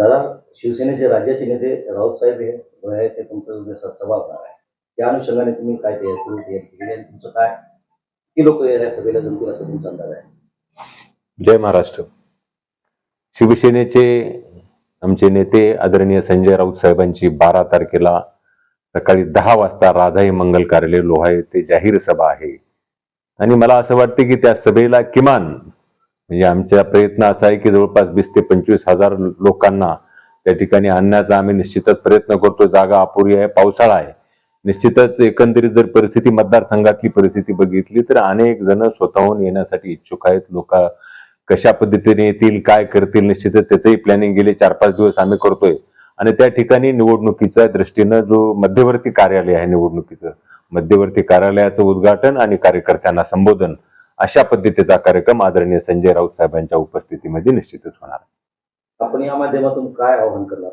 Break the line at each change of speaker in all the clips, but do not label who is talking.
दादा शिवसेनेचे राज्याचे नेते राऊत साहेब हे ते तुमचं उद्या सभा होणार आहे. त्या अनुषंगाने तुम्ही काय ते तुमचं काय? किती लोक या सभेला जमतील असं तुमचा अंदाज आहे?
जय महाराष्ट्र. शिवसेनेचे आमचे नेते आदरणीय संजय राऊत साहेबांची बारा तारखेला सकाळी दहा वाजता राधाई मंगल कार्यालय लोहा येथे जाहीर सभा आहे. आणि मला असं वाटतं की त्या सभेला किमान म्हणजे आमचा प्रयत्न असा आहे की जवळपास वीस ते पंचवीस हजार लोकांना त्या ठिकाणी आणण्याचा आम्ही निश्चितच प्रयत्न करतो. जागा अपुरी आहे पावसाळा आहे. निश्चितच एकंदरीत जर परिस्थिती मतदारसंघातली परिस्थिती बघितली तर अनेक जण स्वतःहून येण्यासाठी इच्छुक आहेत. लोक कशा पद्धतीने येतील काय करतील निश्चितच त्याचंही प्लॅनिंग गेले चार पाच दिवस आम्ही करतोय. आणि त्या ठिकाणी निवडणुकीच्या दृष्टीनं जो मध्यवर्ती कार्यालय आहे निवडणुकीचं मध्यवर्ती कार्यालयाचं उद्घाटन आणि कार्यकर्त्यांना संबोधन अशा पद्धतीचा कार्यक्रम आदरणीय संजय राऊत साहेबांच्या उपस्थितीमध्ये निश्चितच होणार.
आपण या माध्यमातून काय आवाहन करणार?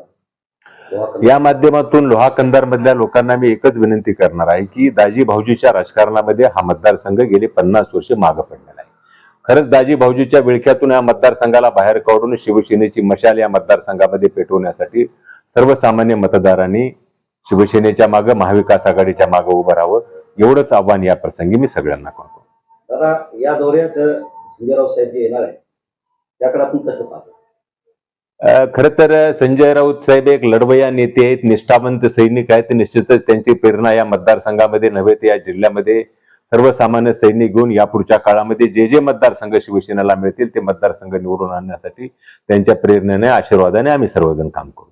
या माध्यमातून लोहा कंदार मधल्या लोकांना मी एकच विनंती करणार आहे की दाजी भाऊजीच्या राजकारणामध्ये हा मतदारसंघ गेले पन्नास वर्ष मागे पडलेला आहे. खरंच दाजी भाऊजीच्या विळख्यातून या मतदारसंघाला बाहेर काढून शिवसेनेची मशाल या मतदारसंघामध्ये पेटवण्यासाठी सर्वसामान्य मतदारांनी शिवसेनेच्या मागे महाविकास आघाडीच्या मागे उभं राहावं एवढंच आव्हान या प्रसंगी मी सगळ्यांना करतो.
दादा या दौऱ्यात संजय राऊत साहेब जे येणार आहे त्याकडे आपण कसं पाहतो?
खर तर संजय राऊत साहेब एक लढवया नेते आहेत निष्ठावंत सैनिक आहेत. निश्चितच त्यांची प्रेरणा या मतदारसंघामध्ये नव्हे तर या जिल्ह्यामध्ये सर्वसामान्य सैनिक घेऊन यापुढच्या काळामध्ये जे जे मतदारसंघ शिवसेनेला मिळतील ते मतदारसंघ निवडून आणण्यासाठी त्यांच्या प्रेरणेने आशीर्वादाने आम्ही सर्वजण काम करू.